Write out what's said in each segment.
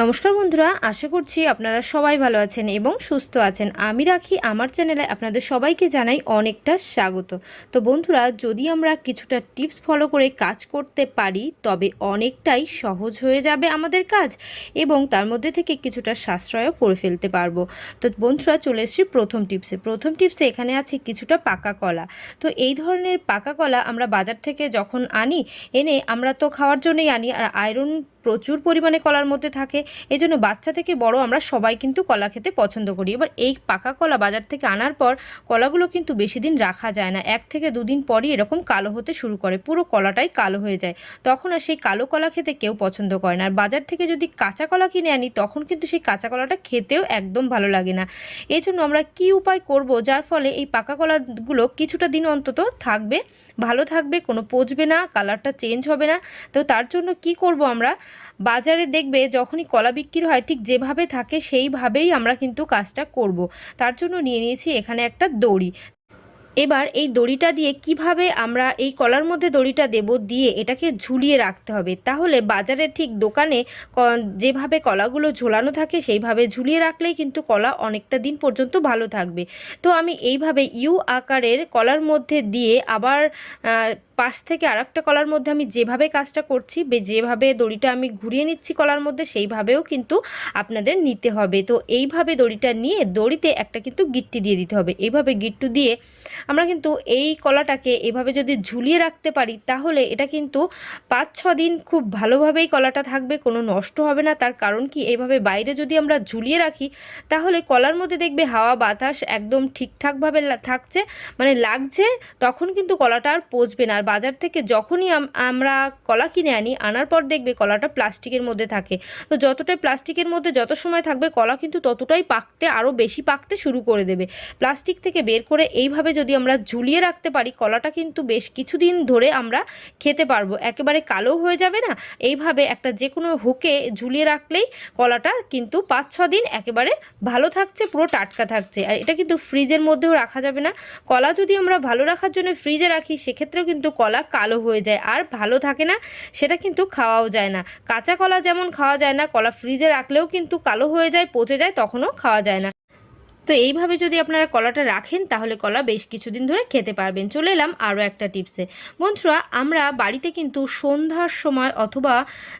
নমস্কার বন্ধুরা, আশা করছি আপনারা সবাই ভালো আছেন এবং সুস্থ আছেন। আমি রাখি, আমার চ্যানেলে আপনাদের সবাইকে জানাই অনেকটা স্বাগত। তো বন্ধুরা, যদি আমরা কিছুটা টিপস ফলো করে কাজ করতে পারি, তবে অনেকটাই সহজ হয়ে যাবে আমাদের কাজ এবং তার মধ্যে থেকে কিছুটা সাশ্রয়ও করে ফেলতে পারব। তো বন্ধুরা, চলে এসেছি প্রথম টিপসে। প্রথম টিপসে এখানে আছে কিছুটা পাকা কলা। তো এই ধরনের পাকা কলা আমরা বাজার থেকে যখন আনি, এনে আমরা তো খাওয়ার জন্যই আনি, আর আয়রন প্রচুর পরিমাণে কলার মধ্যে থাকে। এই জন্য বাচ্চা থেকে বড় আমরা সবাই কিন্তু কলা খেতে পছন্দ করি। এবার এই পাকা কলা বাজার থেকে আনার পর কলাগুলো কিন্তু বেশি দিন রাখা যায় না। এক থেকে দুদিন পরই এরকম কালো হতে শুরু করে। পুরো কলাটাই কালো হয়ে যায়। তখন আর সেই কালো কলা খেতে কেউ পছন্দ করে না। আর বাজার থেকে যদি কাঁচা কলা কিনে আনি, তখন কিন্তু সেই কাঁচা কলাটা খেতেও একদম ভালো লাগে না। এই জন্য আমরা কি উপায় করব? যার ফলে এই পাকা কলাগুলো কিছুটা দিন অন্তত থাকবে। ভালো থাকবে, কোনো পচবে না কালারটা চেঞ্জ হবে না। তো তার জন্য কি করব আমরা? বাজারে দেখবে যখনই কলা বিক্রি হয়, ঠিক যেভাবে থাকে সেইভাবেই আমরা কিন্তু কাজটা করব। তার জন্য নিয়ে নিয়েছি এখানে একটা দড়ি। এবার এই দড়িটা দিয়ে কীভাবে আমরা এই কলার মধ্যে দড়িটা দেব দিয়ে এটাকে ঝুলিয়ে রাখতে হবে? তাহলে বাজারে ঠিক দোকানে যেভাবে কলাগুলো ঝোলানো থাকে সেইভাবে ঝুলিয়ে রাখলেই কিন্তু কলা অনেকটা দিন পর্যন্ত ভালো থাকবে। তো আমি এইভাবে ইউ আকারের কলার মধ্যে দিয়ে আবার পাশ থেকে আর একটা কলার মধ্যে আমি যেভাবে কাজটা করছি, বে- যেভাবে দড়িটা আমি ঘুরিয়ে নিচ্ছি কলার মধ্যে, সেইভাবেও কিন্তু আপনাদের নিতে হবে। তো এইভাবে দড়িটা নিয়ে দড়িতে একটা কিন্তু গিট্টি দিয়ে দিতে হবে। এইভাবে গিট্টু দিয়ে আমরা কিন্তু এই কলাটাকে এভাবে যদি ঝুলিয়ে রাখতে পারি, তাহলে এটা কিন্তু পাঁচ ছ দিন খুব ভালোভাবেই কলাটা থাকবে, কোনো নষ্ট হবে না। তার কারণ কি? এইভাবে বাইরে যদি আমরা ঝুলিয়ে রাখি, তাহলে কলার মধ্যে দেখবে হাওয়া, বাতাস একদম ঠিকঠাকভাবে থাকছে। মানে লাগছে, তখন কিন্তু কলাটা আর পচবে না। আর বাজার থেকে যখনই আমরা কলা কিনে আনি, আনার পর দেখবে কলাটা প্লাস্টিকের মধ্যে থাকে। তো যতটাই প্লাস্টিকের মধ্যে যত সময় থাকবে, কলা কিন্তু ততটাই পাকতে আরও বেশি পাকতে শুরু করে দেবে। প্লাস্টিক থেকে বের করে এইভাবে যদি আমরা ঝুলিয়ে রাখতে পারি, কলাটা কিন্তু বেশ কিছুদিন ধরে আমরা খেতে পারব। একেবারে কালো হয়ে যাবে না? এইভাবে একটা যে কোনো হুকে ঝুলিয়ে রাখলেই কলাটা কিন্তু পাঁচ ছ দিন একেবারে ভালো থাকছে, পুরো টাটকা থাকছে। আর এটা কিন্তু ফ্রিজের মধ্যেও রাখা যাবে না। কলা যদি আমরা ভালো রাখার জন্য ফ্রিজে রাখি, সেক্ষেত্রেও কিন্তু কলা কালো হয়ে যায়। আর ভালো থাকে না, সেটা কিন্তু খাওয়াও যায় না। কাঁচা কলা যেমন খাওয়া যায় না, কলা ফ্রিজে রাখলেও কিন্তু কালো হয়ে যায়, পচে যায়, তখনও খাওয়া যায় না। তো এইভাবে যদি আপনারা কলাটা রাখেন, তাহলে কলা বেশ কিছুদিন ধরে খেতে পারবেন। চলে এলাম আরও একটা টিপসে। বন্ধুরা, আমরা বাড়িতে কিন্তু সন্ধ্যার সময় অথবা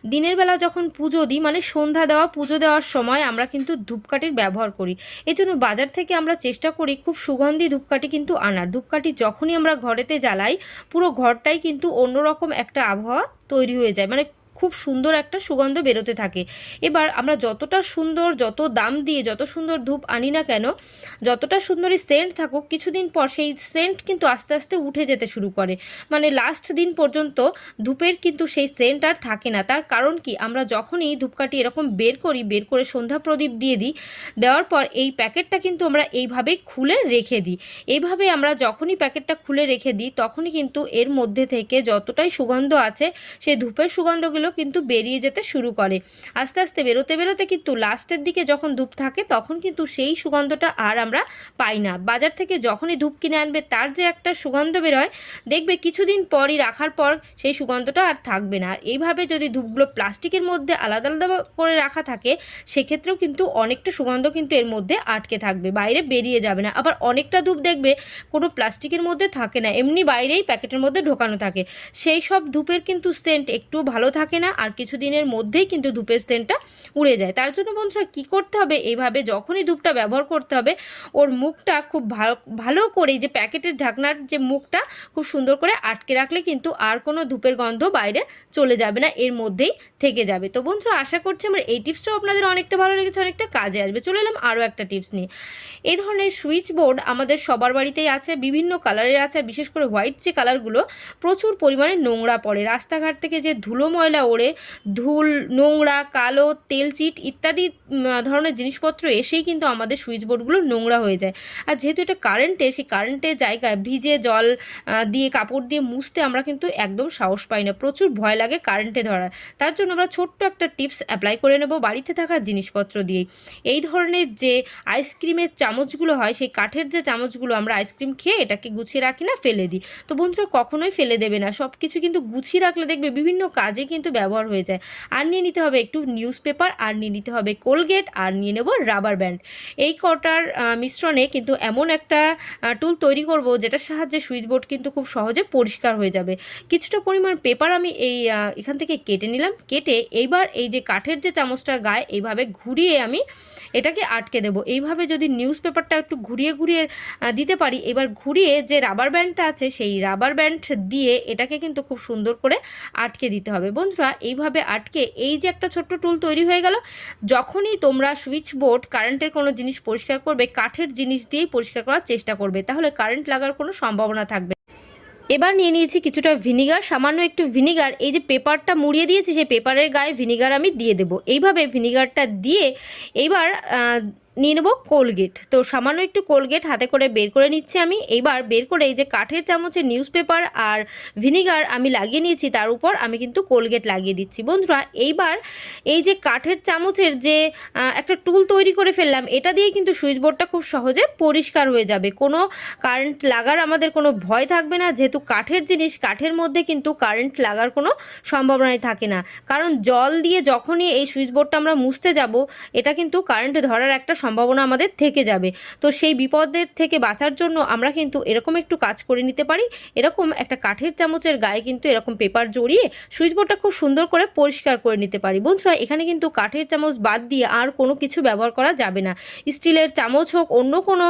দিনের বেলা যখন পুজো দিই মানে সন্ধ্যা দেওয়া, পুজো দেওয়ার সময় আমরা কিন্তু ধূপকাঠির ব্যবহার করি। এই জন্য বাজার থেকে আমরা চেষ্টা করি খুব সুগন্ধি ধূপকাঠি কিন্তু আনার। ধূপকাঠি যখনই আমরা ঘরেতে জ্বালাই, পুরো ঘরটাই কিন্তু অন্যরকম একটা আবহাওয়া তৈরি হয়ে যায়। মানে খুব সুন্দর একটা সুগন্ধ বেরোতে থাকে। এবার আমরা যতটা সুন্দর, যত দাম দিয়ে যত সুন্দর ধূপ আনি না কেন, যতটা সুন্দরই সেন্ট থাকুক, কিছুদিন পর সেই সেন্ট কিন্তু আস্তে আস্তে উঠে যেতে শুরু করে। মানে লাস্ট দিন পর্যন্ত ধূপের কিন্তু সেই সেন্ট আর থাকে না। তার কারণ কি? আমরা যখনই ধূপকাঠি এরকম বের করি, বের করে সন্ধ্যা প্রদীপ দিয়ে দিই, দেওয়ার পর এই প্যাকেটটা কিন্তু আমরা এইভাবেই খুলে রেখে দিই। এইভাবে আমরা যখনই প্যাকেটটা খুলে রেখে দিই, তখনই কিন্তু এর মধ্যে থেকে যতটাই সুগন্ধ আছে, সেই ধূপের সুগন্ধগুলো কিন্তু বেরিয়ে যেতে শুরু করে। আস্তে আস্তে বেরোতে বেরোতে কিন্তু লাস্টের দিকে যখন ধূপ থাকে, তখন কিন্তু সেই সুগন্ধটা আর আমরা পাই না। বাজার থেকে যখনই ধূপ কিনে আনবে, তার যে একটা সুগন্ধ বেরোয়, দেখবে কিছুদিন পরই, রাখার পর সেই সুগন্ধটা আর থাকবে না। এইভাবে যদি ধূপগুলো প্লাস্টিকের মধ্যে আলাদা আলাদা করে রাখা থাকে, সেক্ষেত্রেও কিন্তু অনেকটা সুগন্ধ কিন্তু এর মধ্যে আটকে থাকবে, বাইরে বেরিয়ে যাবে না। আবার অনেকটা ধূপ দেখবে, কোনো প্লাস্টিকের মধ্যে থাকে না, এমনি বাইরেই প্যাকেটের মধ্যে ঢোকানো থাকে। সেই সব ধূপের কিন্তু সেন্ট একটু ভালো থাকে। না, আর কিছুদিনের মধ্যেই কিন্তু ধূপের সেন্টটা উড়ে যায়। তার জন্য বন্ধুরা কী করতে হবে? এইভাবে যখনই ধূপটা ব্যবহার করতে হবে, ওর মুখটা খুব ভালো ভালো করে যে প্যাকেটের ঢাকনার যে মুখটা খুব সুন্দর করে আটকে রাখলে কিন্তু আর কোনো ধূপের গন্ধ বাইরে চলে যাবে না, এর মধ্যেই থেকে যাবে। তো বন্ধুরা, আশা করছি আমার এই টিপসটাও আপনাদের অনেকটা ভালো লেগেছে, অনেকটা কাজে আসবে। চলে এলাম আরও একটা টিপস নিয়ে। এই ধরনের সুইচ বোর্ড আমাদের সবার বাড়িতেই আছে, বিভিন্ন কালারের আছে, বিশেষ করে হোয়াইট যে কালারগুলো প্রচুর পরিমাণে নোংরা পড়ে। রাস্তাঘাট থেকে যে ধুলো ময়লা ওড়ে ধুল, নোংরা, কালো, তেলচিট ইত্যাদি ধরনের জিনিসপত্র এসেই কিন্তু আমাদের সুইচ বোর্ডগুলো নোংরা হয়ে যায়। আর যেহেতু এটা কারেন্টে, সেই কারেন্টের জায়গায় ভিজে জল দিয়ে কাপড় দিয়ে মুছতে আমরা কিন্তু একদম সাহস পাই না। প্রচুর ভয় লাগে কারেন্টে ধরার। তার জন্য আমরা ছোট্ট একটা টিপস অ্যাপ্লাই করে নেব বাড়িতে থাকা জিনিসপত্র দিয়েই। এই ধরনের যে আইসক্রিমের চামচগুলো হয়, সেই কাঠের যে চামচগুলো আমরা আইসক্রিম খেয়ে এটাকে গুছিয়ে রাখি না, ফেলে দিই। তো বন্ধুরা, কখনোই ফেলে দেবে না। সব কিছু কিন্তু গুছিয়ে রাখলে দেখবে বিভিন্ন কাজে কিন্তু ব্যবহার হয়ে যায়। আর নিয়ে নিতে হবে একটু নিউজ পেপার আর নিয়ে নিতে হবে কোলগেট আর নিয়ে নেব রাবার ব্যান্ড এই কটার মিশ্রণে কিন্তু এমন একটা টুল তৈরি করব যেটার সাহায্যে সুইচ বোর্ড কিন্তু খুব সহজে পরিষ্কার হয়ে যাবে। কিছুটা পরিমাণ পেপার আমি এই এখান থেকে কেটে নিলাম। কেটে এইবার এই যে কাঠের যে চামচটার গায়ে এইভাবে ঘুরিয়ে আমি এটাকে আটকে দেবো। এইভাবে যদি নিউজ পেপারটা একটু ঘুরিয়ে ঘুরিয়ে দিতে পারি, এবার ঘুরিয়ে যে রাবার ব্যান্ডটা আছে, সেই রাবার ব্যান্ড দিয়ে এটাকে কিন্তু খুব সুন্দর করে আটকে দিতে হবে। বন্ধুরা এইভাবে আটকে এই যে একটা ছোট্ট টুল তৈরি হয়ে গেল, যখনই তোমরা সুইচ বোর্ড কারেন্টের কোনো জিনিস পরিষ্কার করবে, কাঠের জিনিস দিয়েই পরিষ্কার করার চেষ্টা করবে, তাহলে কারেন্ট লাগার কোনো সম্ভাবনা থাকবে এবার নিয়ে নিয়েছি কিছুটা ভিনিগার সামান্য একটু ভিনিগার এই যে পেপারটা মুড়িয়ে দিয়েছি, সেই পেপারের গায়ে ভিনিগার আমি দিয়ে দেবো। এইভাবে ভিনিগারটা দিয়ে এইবার নিয়ে নেব কোলগেট তো সামান্য একটু কোলগেট হাতে করে বের করে নিচ্ছি আমি। এইবার বের করে এই যে কাঠের চামচের নিউজ পেপার আর ভিনিগার আমি লাগিয়ে নিয়েছি, তার উপর আমি কিন্তু কোলগেট লাগিয়ে দিচ্ছি। বন্ধুরা, এইবার এই যে কাঠের চামচের যে একটা টুল তৈরি করে ফেললাম, এটা দিয়ে কিন্তু সুইচ বোর্ডটা খুব সহজে পরিষ্কার হয়ে যাবে। কোনো কারেন্ট লাগার আমাদের কোনো ভয় থাকবে না। যেহেতু কাঠের জিনিস, কাঠের মধ্যে কিন্তু কারেন্ট লাগার কোনো সম্ভাবনাই থাকে না। কারণ জল দিয়ে যখনই এই সুইচ বোর্ডটা আমরা মুছতে যাব, এটা কিন্তু কারেন্ট ধরার একটা সম্ভাবনা আমাদের থেকে যাবে। তো সেই বিপদের থেকে বাঁচার জন্য আমরা কিন্তু এরকম একটু কাজ করে নিতে পারি। এরকম একটা কাঠের চামচের গায়ে কিন্তু এরকম পেপার জড়িয়ে সুইচ বোর্ডটা খুব সুন্দর করে পরিষ্কার করে নিতে পারি। বন্ধুরা, এখানে কিন্তু কাঠের চামচ বাদ দিয়ে আর কোনো কিছু ব্যবহার করা যাবে না। স্টিলের চামচ হোক, অন্য কোনো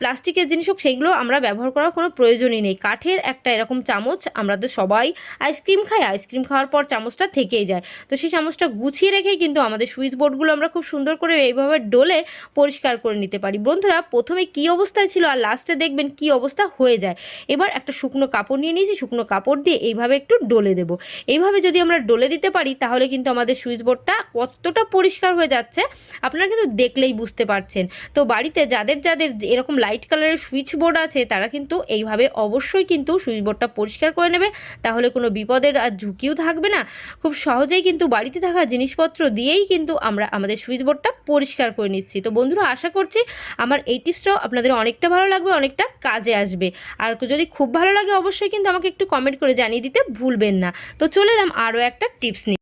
প্লাস্টিকের জিনিস হোক, সেগুলো আমরা ব্যবহার করার কোনো প্রয়োজনই নেই। কাঠের একটা এরকম চামচ আমরা তো সবাই আইসক্রিম খাই আইসক্রিম খাওয়ার পর চামচটা থেকেই যায়। তো সেই চামচটা গুছিয়ে রেখেই কিন্তু আমাদের সুইচ বোর্ডগুলো আমরা খুব সুন্দর করে এইভাবে ডোলে পরিষ্কার করে নিতে পারি। বন্ধুরা, প্রথমে কি অবস্থায় ছিল আর লাস্টে দেখবেন কি অবস্থা হয়ে যায়। এবার একটা শুকনো কাপড় নিয়ে নিয়েছি, শুকনো কাপড় দিয়ে এইভাবে একটু ডলে দেবো। এইভাবে যদি আমরা ডলে দিতে পারি, তাহলে কিন্তু আমাদের সুইচ বোর্ডটা কতটা পরিষ্কার হয়ে যাচ্ছে, আপনারা কিন্তু দেখলেই বুঝতে পারছেন। তো বাড়িতে যাদের যাদের এরকম লাইট কালারের সুইচ বোর্ড আছে, তারা কিন্তু এইভাবে অবশ্যই কিন্তু সুইচ বোর্ডটা পরিষ্কার করে নেবে। তাহলে কোনো বিপদের আর ঝুঁকিও থাকবে না। খুব সহজেই কিন্তু বাড়িতে থাকা জিনিসপত্র দিয়েই কিন্তু আমরা আমাদের সুইচ বোর্ডটা পরিষ্কার করে নিচ্ছি। তো বন্ধুরা, আশা করছি আমার এই টিপসটাও আপনাদের অনেকটা ভালো লাগবে, অনেকটা কাজে আসবে। আর যদি খুব ভালো লাগে, অবশ্যই কিন্তু আমাকে একটু কমেন্ট করে জানিয়ে দিতে ভুলবেন না। তো চলে এলাম আরও একটা টিপস নিয়ে।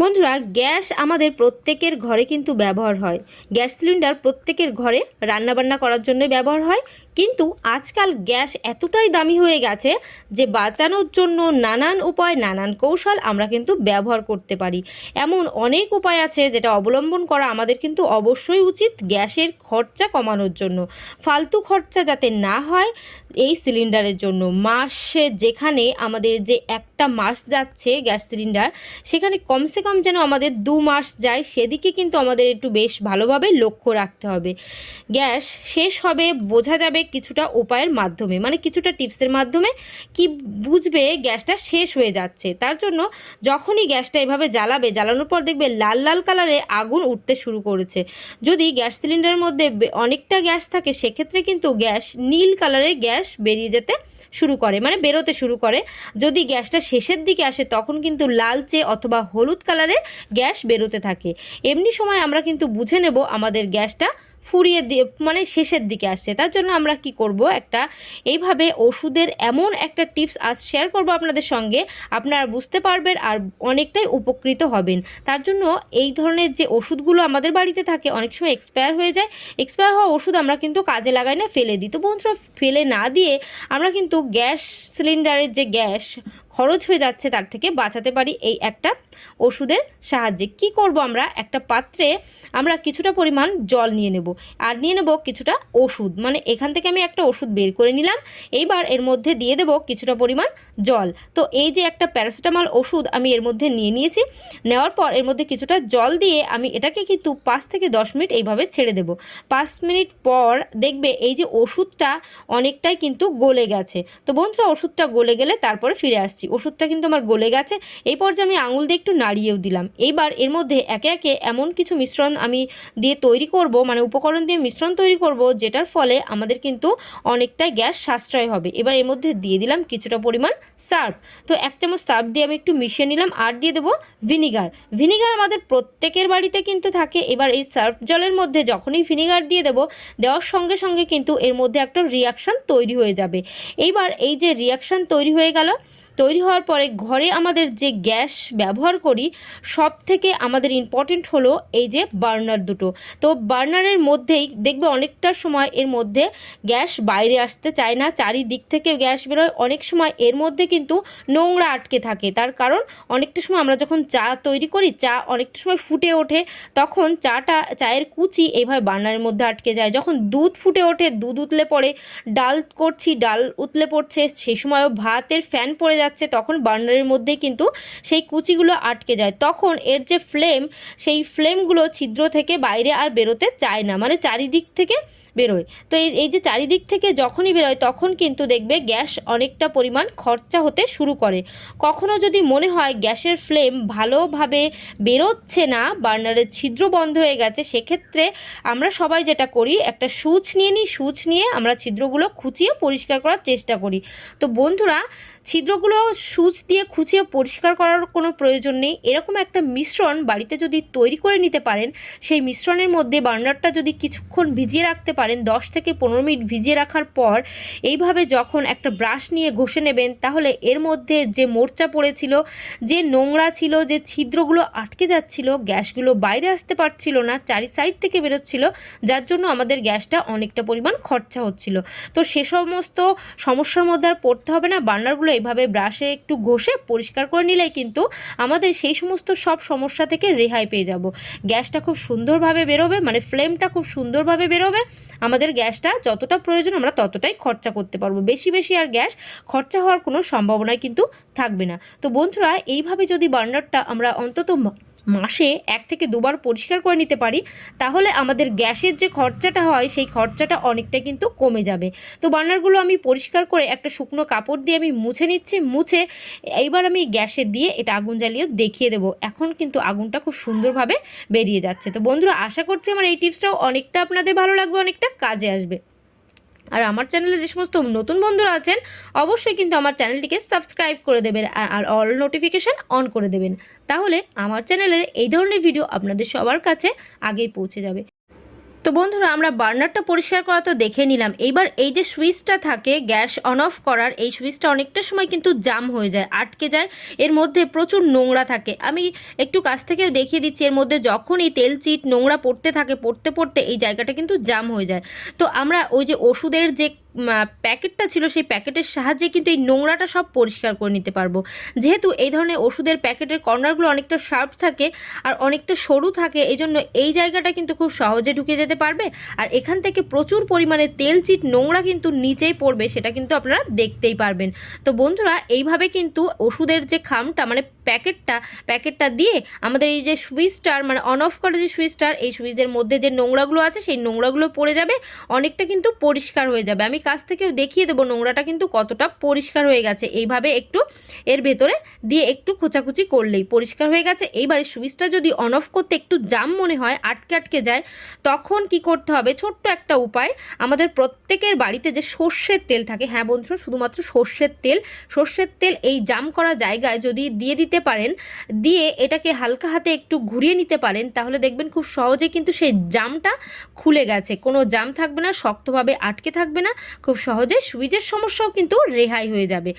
বন্ধুরা, গ্যাস আমাদের প্রত্যেকের ঘরে কিন্তু ব্যবহার হয়। গ্যাস সিলিন্ডার প্রত্যেকের ঘরে রান্নাবান্না করার জন্য ব্যবহার হয়। কিন্তু আজকাল গ্যাস এতটাই দামি হয়ে গেছে যে বাঁচানোর জন্য নানান উপায়, নানান কৌশল আমরা কিন্তু ব্যবহার করতে পারি। এমন অনেক উপায় আছে যেটা অবলম্বন করা আমাদের কিন্তু অবশ্যই উচিত গ্যাসের খরচা কমানোর জন্য। ফালতু খরচা যাতে না হয় এই সিলিন্ডারের জন্য। মাসে যেখানে আমাদের যে একটা মাস যাচ্ছে গ্যাস সিলিন্ডার, সেখানে কমসে কম যেন আমাদের দু মাস যায়, সেদিকে কিন্তু আমাদের একটু বেশ ভালোভাবে লক্ষ্য রাখতে হবে। গ্যাস শেষ হবে, বোঝা যাবে কিছুটা উপায়ের মাধ্যমে মানে কিছুটা টিপসের মাধ্যমে কি বুঝবে গ্যাসটা শেষ হয়ে যাচ্ছে। তার জন্য যখনই গ্যাসটা এভাবে জ্বালাবে, জ্বালানোর পর দেখবে লাল লাল কালারে আগুন উঠতে শুরু করেছে। যদি গ্যাস সিলিন্ডারের মধ্যে অনেকটা গ্যাস থাকে, সেক্ষেত্রে কিন্তু গ্যাস নীল কালারের গ্যাস বেরিয়ে যেতে শুরু করে মানে বেরোতে শুরু করে। যদি গ্যাসটা শেষের দিকে আসে, তখন কিন্তু লালচে অথবা হলুদ কালারের গ্যাস বেরোতে থাকে। এমনি সময় আমরা কিন্তু বুঝে নেব আমাদের গ্যাসটা ফুরিয়ে দিয়ে মানে শেষের দিকে আসছে। তার জন্য আমরা কি করব? একটা, এইভাবে ওষুধের এমন একটা টিপস আজ শেয়ার করব আপনাদের সঙ্গে। আপনারা বুঝতে পারবেন আর অনেকটাই উপকৃত হবেন। তার জন্য এই ধরনের যে ওষুধগুলো আমাদের বাড়িতে থাকে, অনেক সময় এক্সপায়ার হয়ে যায়। এক্সপায়ার হওয়া ওষুধ আমরা কিন্তু কাজে লাগাই না, ফেলে দিই। তো বন্ধুরা, ফেলে না দিয়ে আমরা কিন্তু গ্যাস সিলিন্ডারের যে গ্যাস খরচ হয়ে যাচ্ছে তার থেকে বাঁচাতে পারি এই একটা ওষুধের সাহায্যে। কি করব আমরা? একটা পাত্রে আমরা কিছুটা পরিমাণ জল নিয়ে নেব আর নিয়ে নেব কিছুটা ওষুধ। মানে এখান থেকে আমি একটা ওষুধ বের করে নিলাম। এইবার এর মধ্যে দিয়ে দেব কিছুটা পরিমাণ জল। তো এই যে একটা প্যারাসিটামল ওষুধ আমি এর মধ্যে নিয়ে নিয়েছি, নেওয়ার পর এর মধ্যে কিছুটা জল দিয়ে আমি এটাকে কিন্তু পাঁচ থেকে দশ মিনিট এইভাবে ছেড়ে দেব। পাঁচ মিনিট পর দেখবে এই যে ওষুধটা অনেকটাই কিন্তু গলে গেছে। তো বন্ধুরা, ওষুধটা গলে গেলে তারপরে ফিরে আসছি। ওষুধটা কিন্তু আমার গলে গেছে। এই পর্যায়ে আমি আঙুল দিয়ে একটু নাড়িয়েও দিলাম। এইবার এর মধ্যে একে একে এমন কিছু মিশ্রণ আমি দিয়ে তৈরি করব মানে উপকরণ দিয়ে মিশ্রণ তৈরি করব, যেটার ফলে আমাদের কিন্তু অনেকটাই গ্যাস সাশ্রয় হবে। এবার এর মধ্যে দিয়ে দিলাম কিছুটা পরিমাণ সার্ফ। তো এক চামচ সার্ফ দিয়ে আমি একটু মিশিয়ে নিলাম আর দিয়ে দেবো ভিনিগার। ভিনিগার আমাদের প্রত্যেকের বাড়িতে কিন্তু থাকে। এবার এই সার্ফ জলের মধ্যে যখনই ভিনিগার দিয়ে দেবো, দেওয়ার সঙ্গে সঙ্গে কিন্তু এর মধ্যে একটা রিয়াকশান তৈরি হয়ে যাবে। এইবার এই যে রিয়াকশান তৈরি হয়ে গেল তৈরি হওয়ার পরে ঘরে আমাদের যে গ্যাস ব্যবহার করি সব থেকে আমাদের ইম্পর্টেন্ট হলো এই যে বার্নার দুটো। তো বার্নারের মধ্যেই দেখবে অনেকটা সময় এর মধ্যে গ্যাস বাইরে আসতে চায় না, চারিদিক থেকে গ্যাস বেরোয়। অনেক সময় এর মধ্যে কিন্তু নোংরা আটকে থাকে। তার কারণ অনেকটা সময় আমরা যখন চা তৈরি করি, চা অনেকটা সময় ফুটে ওঠে, তখন চাটা, চায়ের কুচি এইভাবে বার্নারের মধ্যে আটকে যায়। যখন দুধ ফুটে ওঠে, দুধ উতলে পড়ে, ডাল করছি, ডাল উতলে পড়ছে, সে সময়ও ভাতের ফ্যান পড়ে যাচ্ছে, তখন বার্নারের মধ্যে কিন্তু সেই কুচিগুলো আটকে যায়। তখন এর যে ফ্লেম, সেই ফ্লেমগুলো ছিদ্র থেকে বাইরে আর বেরোতে চায় না মানে চারিদিক থেকে বেরোয়। তো এই এই যে চারিদিক থেকে যখনই বেরোয়, তখন কিন্তু দেখবে গ্যাস অনেকটা পরিমাণ খরচা হতে শুরু করে। কখনো যদি মনে হয় গ্যাসের ফ্লেম ভালোভাবে বেরোচ্ছে না, বার্নারের ছিদ্র বন্ধ হয়ে গেছে, সেক্ষেত্রে আমরা সবাই যেটা করি, একটা সুচ নিয়ে নিই। সুচ নিয়ে আমরা ছিদ্রগুলো খুঁচিয়ে পরিষ্কার করার চেষ্টা করি। তো বন্ধুরা ছিদ্রগুলো সুচ দিয়ে খুঁচিয়ে পরিষ্কার করার কোনো প্রয়োজন নেই। এরকম একটা মিশ্রণ বাড়িতে যদি তৈরি করে নিতে পারেন, সেই মিশ্রণের মধ্যে বার্নারটা যদি কিছুক্ষণ ভিজিয়ে রাখতে পারেন, দশ থেকে পনেরো মিনিট ভিজিয়ে রাখার পর, এইভাবে যখন একটা ব্রাশ নিয়ে ঘষে নেবেন, তাহলে এর মধ্যে যে মোর্চা পড়েছিল, যে নোংরা ছিল, যে ছিদ্রগুলো আটকে যাচ্ছিল, গ্যাসগুলো বাইরে আসতে পারছিল না, চারি সাইড থেকে বেরোচ্ছিল, যার জন্য আমাদের গ্যাসটা অনেকটা পরিমাণ খরচা হচ্ছিল। তো সে সমস্ত সমস্যার মধ্যে আর পড়তে হবে না, বার্নারগুলো এইভাবে ব্রাশে একটু ঘষে পরিষ্কার করে নিলেই কিন্তু আমাদের সেই সমস্ত সব সমস্যা থেকে রেহাই পেয়ে যাব। গ্যাসটা খুব সুন্দরভাবে বেরোবে মানে ফ্লেমটা খুব সুন্দরভাবে বেরোবে। আমাদের গ্যাসটা যতটা প্রয়োজন আমরা ততটাই খরচা করতে পারব। বেশি বেশি আর গ্যাস খরচা হওয়ার কোনো সম্ভাবনাই কিন্তু থাকবে না। তো বন্ধুরা, এইভাবে যদি বার্নারটা আমরা অন্তত মাসে এক থেকে দুবার পরিষ্কার করে নিতে পারি, তাহলে আমাদের গ্যাসের যে খরচাটা হয়, সেই খরচাটা অনেকটা কিন্তু কমে যাবে। তো বার্নারগুলো আমি পরিষ্কার করে একটা শুকনো কাপড় দিয়ে আমি মুছে নিচ্ছি, মুছে এইবার আমি গ্যাসে দিয়ে এটা আগুন জ্বালিয়ে দেখিয়ে দেবো। এখন কিন্তু আগুনটা খুব সুন্দরভাবে বেরিয়ে যাচ্ছে। তো বন্ধুরা, আশা করছি আমার এই টিপসটাও অনেকটা আপনাদের ভালো লাগবে, অনেকটা কাজে আসবে। আর আমার চ্যানেলে যে সমস্ত নতুন বন্ধুরা আছেন, অবশ্যই কিন্তু আমার চ্যানেলটিকে সাবস্ক্রাইব করে দেবেন আর- অল নোটিফিকেশান অন করে দেবেন। তাহলে আমার চ্যানেলের এই ধরনের ভিডিও আপনাদের সবার কাছে আগেই পৌঁছে যাবে। তো বন্ধুরা, আমরা বার্নারটা পরিষ্কার করা তো দেখে নিলাম। এইবার এই যে সুইচটা থাকে, গ্যাস অন অফ করার, এই সুইচটা অনেকটা সময় কিন্তু জাম হয়ে যায়, আটকে যায়। এর মধ্যে প্রচুর নোংরা থাকে। আমি একটু কাছ থেকেও দেখিয়ে দিচ্ছি, এর মধ্যে যখনই তেল চিট নোংরা পড়তে থাকে, পড়তে পড়তে এই জায়গাটা কিন্তু জাম হয়ে যায়। তো আমরা ওই যে ওষুধের যে প্যাকেটটা ছিল, সেই প্যাকেটের সাহায্যে কিন্তু এই নোংরাটা সব পরিষ্কার করে নিতে পারব। যেহেতু এই ধরনের ওষুধের প্যাকেটের কর্নারগুলো অনেকটা শার্প থাকে আর অনেকটা সরু থাকে এই জন্য এই জায়গাটা কিন্তু খুব সহজে ঢুকে যেতে পারবে। আর এখান থেকে প্রচুর পরিমাণে তেল চিট নোংরা কিন্তু নিচেই পড়বে, সেটা কিন্তু আপনারা দেখতেই পারবেন। তো বন্ধুরা, এইভাবে কিন্তু ওষুধের যে খামটা মানে প্যাকেটটা প্যাকেটটা দিয়ে আমাদের এই যে সুইচটার মানে অন অফ করা যে সুইচটার, এই সুইচের মধ্যে যে নোংরাগুলো আছে, সেই নোংরাগুলো পড়ে যাবে, অনেকটা কিন্তু পরিষ্কার হয়ে যাবে। আমি কাছ থেকেও দেখিয়ে দেবো নোংরাটা কিন্তু কতটা পরিষ্কার হয়ে গেছে। এইভাবে একটু এর ভেতরে দিয়ে একটু খোঁচাখুচি করলেই পরিষ্কার হয়ে গেছে। এইবার সুইচটা যদি অন অফ করতে একটু জাম মনে হয়, আটকে আটকে যায়, তখন কি করতে হবে? ছোট্ট একটা উপায়, আমাদের প্রত্যেকের বাড়িতে যে সর্ষের তেল থাকে হ্যাঁ বন্ধুরা, শুধুমাত্র সর্ষের তেল সর্ষের তেল এই জাম করা জায়গায় যদি দিয়ে দিতে পারেন, দিয়ে এটাকে হালকা হাতে একটু ঘুরিয়ে নিতে পারেন, তাহলে দেখবেন খুব সহজে কিন্তু সেই জামটা খুলে গেছে। কোনো জাম থাকবে না, শক্তভাবে আটকে থাকবে না খুব সহজে সুইচের সমস্যাও কিন্তু রেহাই হয়ে যাবে।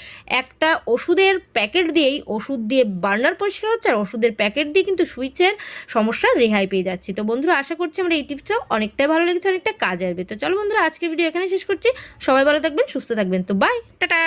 একটা ওষুধের প্যাকেট দিয়েই ওষুধ দিয়ে বার্নার পরিষ্কার হচ্ছে আর ওষুধের প্যাকেট দিয়ে কিন্তু সুইচের সমস্যা রেহাই পেয়ে যাচ্ছি। তো বন্ধুরা, আশা করছি আমরা এই টিপসটা অনেকটাই ভালো লেগেছে, অনেকটা কাজে আসবে। তো চলো বন্ধুরা, আজকের ভিডিও এখানে শেষ করছি। সবাই ভালো থাকবেন, সুস্থ থাকবেন। তো বাই টাটা!